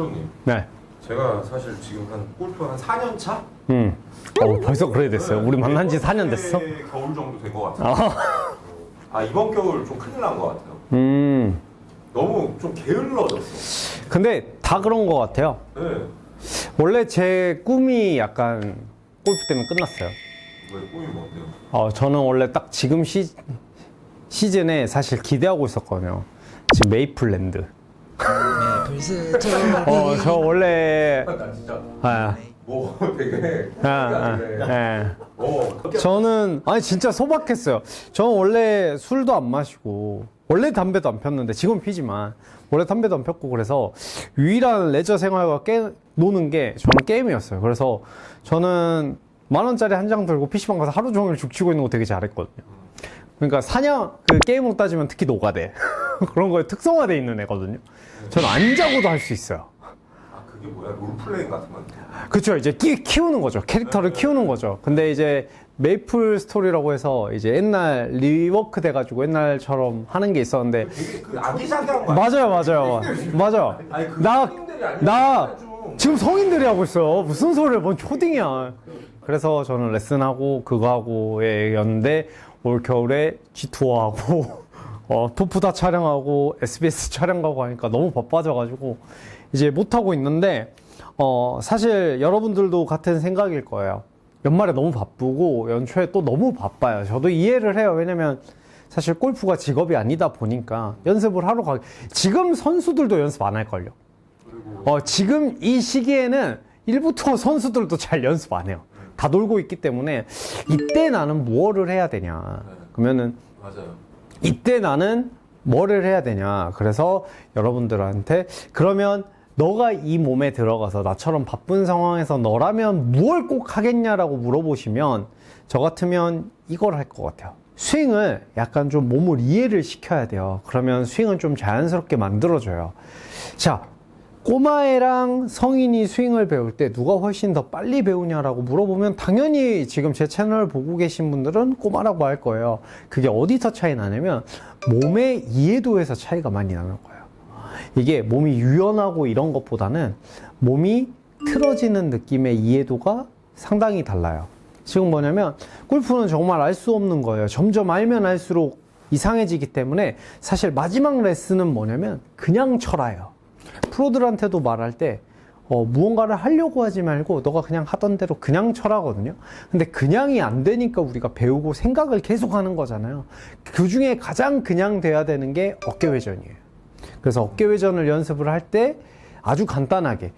프로님, 네. 제가 사실 지금 한 골프 한 4년 차? 음. 어, 벌써 그래 됐어요. 우리 만난 지 4년 됐어? 네, 겨울 정도 된 것 같아요. 아. 아 이번 겨울 좀 큰일 난 것 같아요. 음. 너무 좀 게을러졌어. 근데 다 그런 것 같아요. 네. 원래 제 꿈이 약간 골프 때문에 끝났어요. 왜 꿈이 뭔데요? 어, 저는 원래 딱 지금 시, 시즌에 사실 기대하고 있었거든요. 지금 메이플랜드. 어, 저 원래, 나 진짜 아, 뭐 되게 아, 아, 예. 어, 저는, 아니, 진짜 소박했어요. 저는 원래 술도 안 마시고, 원래 담배도 안 폈는데, 지금 피지만, 원래 담배도 안 폈고, 그래서 유일한 레저 생활과 게, 노는 게 저는 게임이었어요. 그래서 저는 만 원짜리 한 장 들고 PC방 가서 하루 종일 죽치고 있는 거 되게 잘했거든요. 그러니까 사냥, 그 게임으로 따지면 특히 노가대. 그런 거에 특성화돼 있는 애거든요. 저는 안 자고도 할 수 있어요. 아 그게 뭐야 롤플레잉 같은 건데. 그렇죠. 이제 끼, 키우는 거죠. 캐릭터를 키우는 거죠. 근데 이제 메이플 스토리라고 해서 이제 옛날 리워크 돼가지고 옛날처럼 하는 게 있었는데 되게 그 아기자기한 거? 맞아요, 맞아요, 맞아. 아니, 그 나, 성인들이 아니라 나 좀. 지금 성인들이 하고 있어. 무슨 소리를 뭔 초딩이야. 그래서 저는 레슨하고 그거 하고였는데 올 겨울에 G2 하고 어, 토프다 촬영하고 SBS 촬영하고 하니까 너무 바빠져가지고 이제 못 하고 있는데 어, 사실 여러분들도 같은 생각일 거예요. 연말에 너무 바쁘고 연초에 또 너무 바빠요. 저도 이해를 해요. 왜냐면 사실 골프가 직업이 아니다 보니까 연습을 하러 가. 지금 선수들도 연습 안 할걸요. 어, 지금 이 시기에는 일부 투어 선수들도 잘 연습 안 해요. 다 놀고 있기 때문에 이때 나는 무엇을 해야 되냐. 그러면은 맞아요. 이때 나는 뭐를 해야 되냐. 그래서 여러분들한테 그러면 너가 이 몸에 들어가서 나처럼 바쁜 상황에서 너라면 무엇 꼭 하겠냐라고 물어보시면 저 같으면 이걸 할 것 같아요. 스윙을 약간 좀 몸을 이해를 시켜야 돼요. 그러면 스윙은 좀 자연스럽게 만들어져요. 자, 꼬마애랑 성인이 스윙을 배울 때 누가 훨씬 더 빨리 배우냐라고 물어보면 당연히 지금 제 채널 보고 계신 분들은 꼬마라고 할 거예요. 그게 어디서 차이 나냐면 몸의 이해도에서 차이가 많이 나는 거예요. 이게 몸이 유연하고 이런 것보다는 몸이 틀어지는 느낌의 이해도가 상당히 달라요. 지금 뭐냐면 골프는 정말 알 수 없는 거예요. 점점 알면 알수록 이상해지기 때문에 사실 마지막 레슨은 뭐냐면 그냥 쳐라요. 프로들한테도 말할 때 어, 무언가를 하려고 하지 말고 너가 그냥 하던 대로 그냥 쳐라거든요. 근데 그냥이 안 되니까 우리가 배우고 생각을 계속 하는 거잖아요. 그 중에 가장 그냥 돼야 되는 게 어깨회전이에요. 그래서 어깨회전을 연습을 할 때 아주 간단하게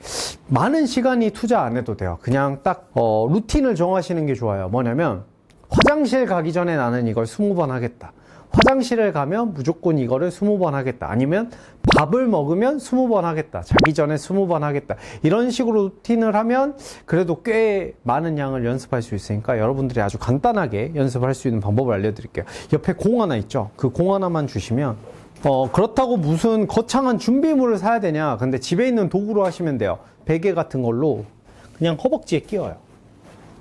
많은 시간이 투자 안 해도 돼요. 그냥 딱 어, 루틴을 정하시는 게 좋아요. 뭐냐면 화장실 가기 전에 나는 이걸 20번 하겠다. 화장실을 가면 무조건 이거를 20번 하겠다. 아니면 밥을 먹으면 20번 하겠다. 자기 전에 20번 하겠다. 이런 식으로 루틴을 하면 그래도 꽤 많은 양을 연습할 수 있으니까 여러분들이 아주 간단하게 연습할 수 있는 방법을 알려드릴게요. 옆에 공 하나 있죠? 그 공 하나만 주시면 어, 그렇다고 무슨 거창한 준비물을 사야 되냐. 근데 집에 있는 도구로 하시면 돼요. 베개 같은 걸로 그냥 허벅지에 끼워요.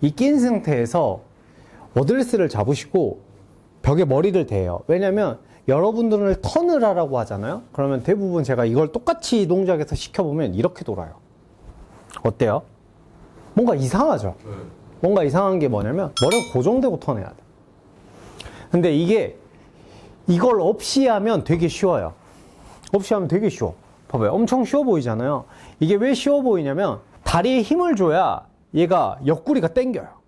이 낀 상태에서 어드레스를 잡으시고 벽에 머리를 대요. 왜냐면 여러분들을 턴을 하라고 하잖아요. 그러면 대부분 제가 이걸 똑같이 이 동작에서 시켜보면 이렇게 돌아요. 어때요? 뭔가 이상하죠? 네. 뭔가 이상한 게 뭐냐면 머리가 고정되고 턴해야 돼. 근데 이게 이걸 없이 하면 되게 쉬워요. 없이 하면 되게 쉬워. 봐봐요. 엄청 쉬워 보이잖아요. 이게 왜 쉬워 보이냐면 다리에 힘을 줘야 얘가 옆구리가 땡겨요.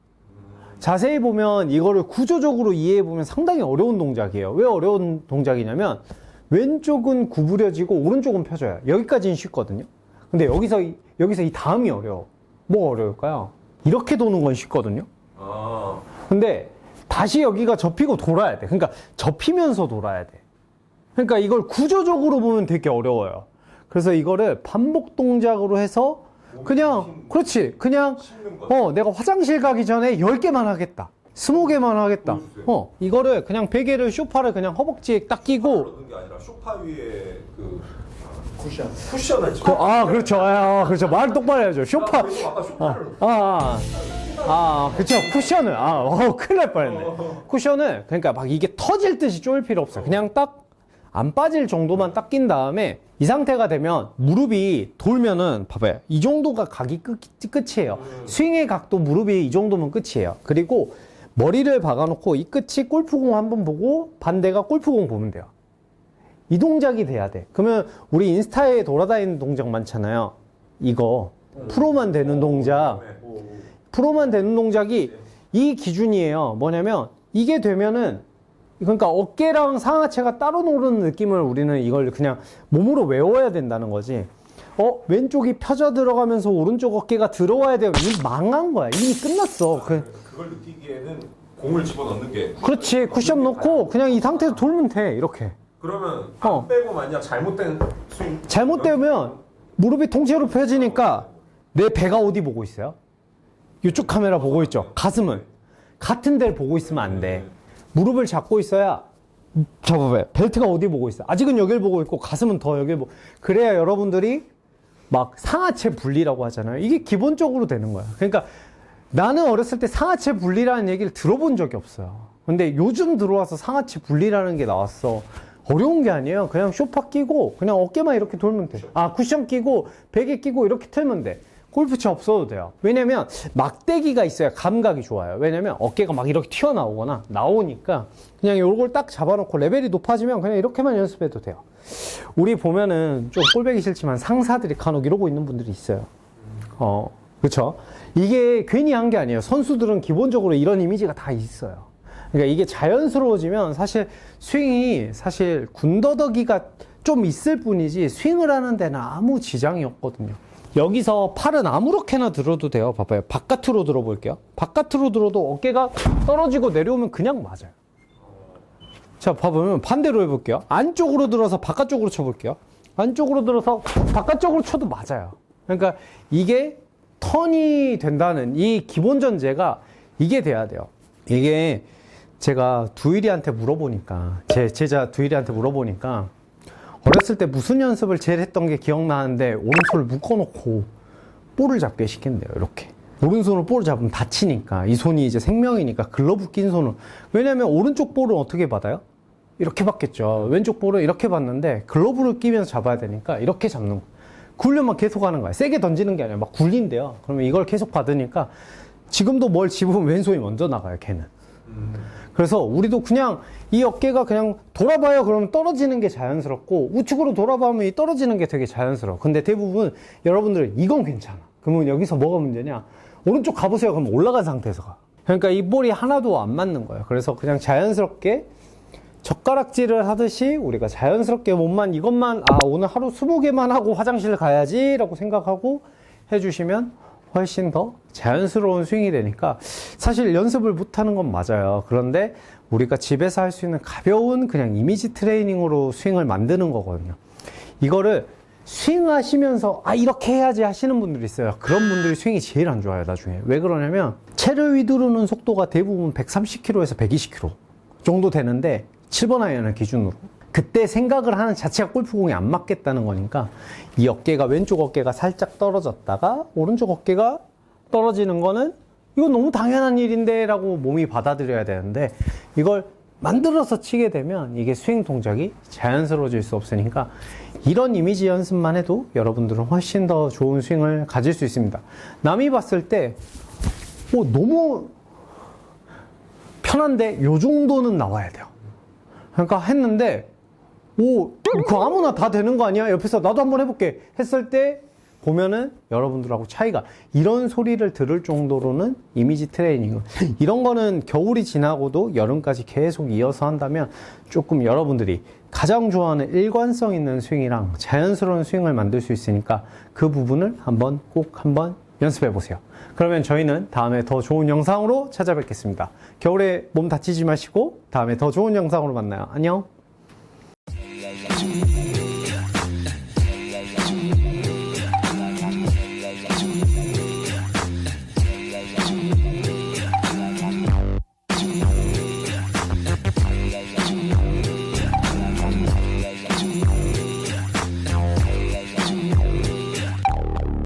자세히 보면 이거를 구조적으로 이해해 보면 상당히 어려운 동작이에요. 왜 어려운 동작이냐면 왼쪽은 구부려지고 오른쪽은 펴져요. 여기까지는 쉽거든요. 근데 여기서 이- 여기서 이 다음이 어려워. 뭐 어려울까요? 이렇게 도는 건 쉽거든요. 아 근데 다시 여기가 접히고 돌아야 돼. 그러니까 접히면서 돌아야 돼. 그러니까 이걸 구조적으로 보면 되게 어려워요. 그래서 이거를 반복 동작으로 해서 그냥 그렇지. 그냥. 어, 내가 화장실 가기 전에 10개만 하겠다. 20개만 하겠다. 보여주세요. 어, 이거를 그냥 베개를 쇼파를 그냥 허벅지에 딱 끼고 게 아니라 소파 위에 그 쿠션 쿠션을 그, 아, 그렇죠. 아, 아, 그렇죠. 말 똑바로 해야죠. 쇼파. 아, 그리고 아까 아, 아, 아, 아, 그쵸. 쿠션을. 아, 어, 큰일 날 뻔했네. 쿠션을, 그러니까 막 이게 터질 듯이 쪼일 필요 없어요. 그냥 딱 안 빠질 정도만 딱 낀 다음에 이 상태가 되면 무릎이 돌면은 봐봐요. 이 정도가 각이 끝, 끝이에요. 스윙의 각도 무릎이 이 정도면 끝이에요. 그리고 머리를 박아놓고 이 끝이 골프공 한번 보고 반대가 골프공 보면 돼요. 이 동작이 돼야 돼. 그러면 우리 인스타에 돌아다니는 동작 많잖아요. 이거 프로만 되는 동작. 프로만 되는 동작이 이 기준이에요. 뭐냐면 이게 되면은 그러니까 어깨랑 상하체가 따로 노는 느낌을 우리는 이걸 그냥 몸으로 외워야 된다는 거지. 어 왼쪽이 펴져 들어가면서 오른쪽 어깨가 들어와야 돼요. 이미 망한 거야. 이미 끝났어. 그, 그걸 느끼기에는 공을 집어넣는 게 그렇지. 쿠션 넣고 그냥 이 상태에서 돌면 돼. 이렇게. 그러면 어. 안 빼고 만약 잘못된 스윙 잘못되면 무릎이 통째로 펴지니까 내 배가 어디 보고 있어요? 이쪽 카메라 보고 있죠. 가슴은 같은 데를 보고 있으면 안 돼. 무릎을 잡고 있어야 잡아봐요. 벨트가 어디 보고 있어? 아직은 여길 보고 있고 가슴은 더 여길 보고. 그래야 여러분들이 막 상하체 분리라고 하잖아요. 이게 기본적으로 되는 거야. 그러니까 나는 어렸을 때 상하체 분리라는 얘기를 들어본 적이 없어요. 근데 요즘 들어와서 상하체 분리라는 게 나왔어. 어려운 게 아니에요. 그냥 쇼파 끼고 그냥 어깨만 이렇게 돌면 돼. 아 쿠션 끼고 베개 끼고 이렇게 틀면 돼. 골프채 없어도 돼요. 왜냐면 막대기가 있어야 감각이 좋아요. 왜냐면 어깨가 막 이렇게 튀어나오거나 나오니까 그냥 요걸 딱 잡아놓고 레벨이 높아지면 그냥 이렇게만 연습해도 돼요. 우리 보면은 좀 꼴배기 싫지만 상사들이 간혹 이러고 있는 분들이 있어요. 어, 그렇죠. 이게 괜히 한 게 아니에요. 선수들은 기본적으로 이런 이미지가 다 있어요. 그러니까 이게 자연스러워지면 사실 스윙이 사실 군더더기가 좀 있을 뿐이지 스윙을 하는 데는 아무 지장이 없거든요. 여기서 팔은 아무렇게나 들어도 돼요. 봐봐요. 바깥으로 들어볼게요. 바깥으로 들어도 어깨가 떨어지고 내려오면 그냥 맞아요. 자, 봐보면 반대로 해볼게요. 안쪽으로 들어서 바깥쪽으로 쳐볼게요. 안쪽으로 들어서 바깥쪽으로 쳐도 맞아요. 그러니까 이게 턴이 된다는 이 기본 전제가 이게 돼야 돼요. 이게 제가 두일이한테 물어보니까, 제 제자 두일이한테 물어보니까, 어렸을 때 무슨 연습을 제일 했던 게 기억나는데, 오른손을 묶어놓고 볼을 잡게 시킨대요, 이렇게. 오른손으로 볼을 잡으면 다치니까, 이 손이 이제 생명이니까, 글러브 낀 손을. 왜냐면 오른쪽 볼은 어떻게 받아요? 이렇게 받겠죠. 왼쪽 볼을 이렇게 받는데, 글러브를 끼면서 잡아야 되니까, 이렇게 잡는 거. 그 훈련만 계속 하는 거야. 세게 던지는 게 아니라 막 굴린대요. 그러면 이걸 계속 받으니까, 지금도 뭘 집으면 왼손이 먼저 나가요, 걔는. 그래서 우리도 그냥 이 어깨가 그냥 돌아봐요. 그러면 떨어지는 게 자연스럽고 우측으로 돌아봐면 이 떨어지는 게 되게 자연스러워. 근데 대부분 여러분들은 이건 괜찮아. 그러면 여기서 뭐가 문제냐? 오른쪽 가보세요. 그러면 올라간 상태에서 가. 그러니까 이 볼이 하나도 안 맞는 거예요. 그래서 그냥 자연스럽게 젓가락질을 하듯이 우리가 자연스럽게 몸만 이것만 아 오늘 하루 20개만 하고 화장실 가야지 라고 생각하고 해주시면 훨씬 더 자연스러운 스윙이 되니까 사실 연습을 못하는 건 맞아요. 그런데 우리가 집에서 할 수 있는 가벼운 그냥 이미지 트레이닝으로 스윙을 만드는 거거든요. 이거를 스윙하시면서 아 이렇게 해야지 하시는 분들이 있어요. 그런 분들이 스윙이 제일 안 좋아요 나중에. 왜 그러냐면 채를 휘두르는 속도가 대부분 130km에서 120km 정도 되는데 7번 아이언을 기준으로 그때 생각을 하는 자체가 골프공이 안 맞겠다는 거니까 이 어깨가 왼쪽 어깨가 살짝 떨어졌다가 오른쪽 어깨가 떨어지는 거는 이거 너무 당연한 일인데 라고 몸이 받아들여야 되는데 이걸 만들어서 치게 되면 이게 스윙 동작이 자연스러워질 수 없으니까 이런 이미지 연습만 해도 여러분들은 훨씬 더 좋은 스윙을 가질 수 있습니다. 남이 봤을 때 어, 너무 편한데 요 정도는 나와야 돼요. 그러니까 했는데 오, 그 아무나 다 되는 거 아니야? 옆에서 나도 한번 해볼게 했을 때 보면은 여러분들하고 차이가 이런 소리를 들을 정도로는 이미지 트레이닝 이런 거는 겨울이 지나고도 여름까지 계속 이어서 한다면 조금 여러분들이 가장 좋아하는 일관성 있는 스윙이랑 자연스러운 스윙을 만들 수 있으니까 그 부분을 한번 꼭 한번 연습해 보세요. 그러면 저희는 다음에 더 좋은 영상으로 찾아뵙겠습니다. 겨울에 몸 다치지 마시고 다음에 더 좋은 영상으로 만나요. 안녕.